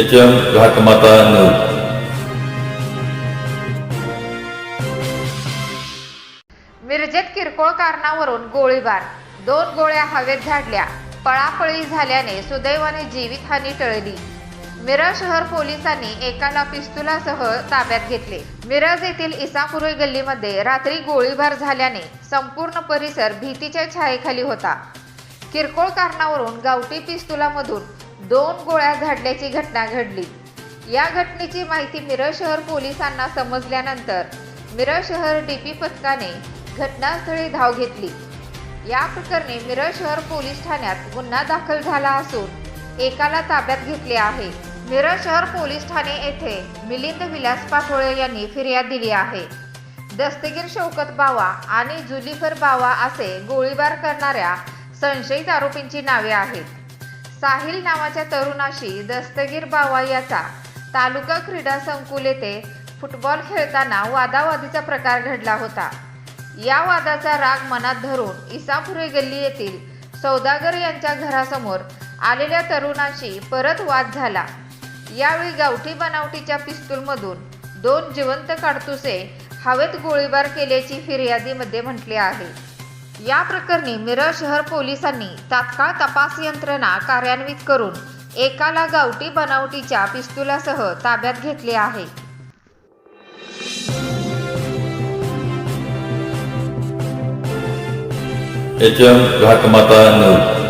H M Ghatmata news मिरजेत किरकोळ कारणावरून गोळीबार. दोन गोळ्या हवेत झाडल्या. पळापळी झाल्याने सुदैवाने जीवितहानी टळली. मिरज शहर पोलिसांनी एकाला पिस्तुलासह ताब्यात घेतले. मिरज येथील इसापुरी गल्लीमध्ये रात्री गोळीबार झाल्याने संपूर्ण परिसर भीतीच्या छायेखाली होता. किरकोळ कारणावरून गावठी पिस्तुलामधून दोन गोळ्या झाडल्याची घटना घडली. या घटनेची माहिती मिरज शहर पोलिसांना समजल्यानंतर मिरज शहर डीपी पथकाने घटनास्थळी धाव घेतली. या प्रकरणी मिरज शहर पोलीस ठाण्यात गुन्हा दाखल झाला असून एकाला ताब्यात घेतले आहे. मिरज शहर पोलीस ठाणे येथे मिलिंद विलास पाठोळे यांनी फिर्याद दिली आहे. दस्तगीर शौकत बावा आणि जुलिफर बावा असे गोळीबार करणाऱ्या संशयित आरोपींची नावे आहेत. साहिल नावाच्या तरुणाशी दस्तगीर बावा याचा तालुका क्रीडा संकुल येथे फुटबॉल खेळताना वादावादीचा प्रकार घडला होता. या वादाचा राग मनात धरून इसापुरे गल्ली येथील सौदागर यांच्या घरासमोर आलेल्या तरुणाशी परत वाद झाला. यावेळी गावठी बनावटीच्या पिस्तूलमधून दोन जिवंत काडतुसे हवेत गोळीबार केल्याची फिर्यादीमध्ये म्हटले आहे. या प्रकरणी मिरज शहर पोलिसांनी तात्काळ तपास यंत्रणा कार्यान्वित करून एकाला गावठी बनावटीच्या पिस्तुलासह ताब्यात घेतले आहे. H M Ghatmata news.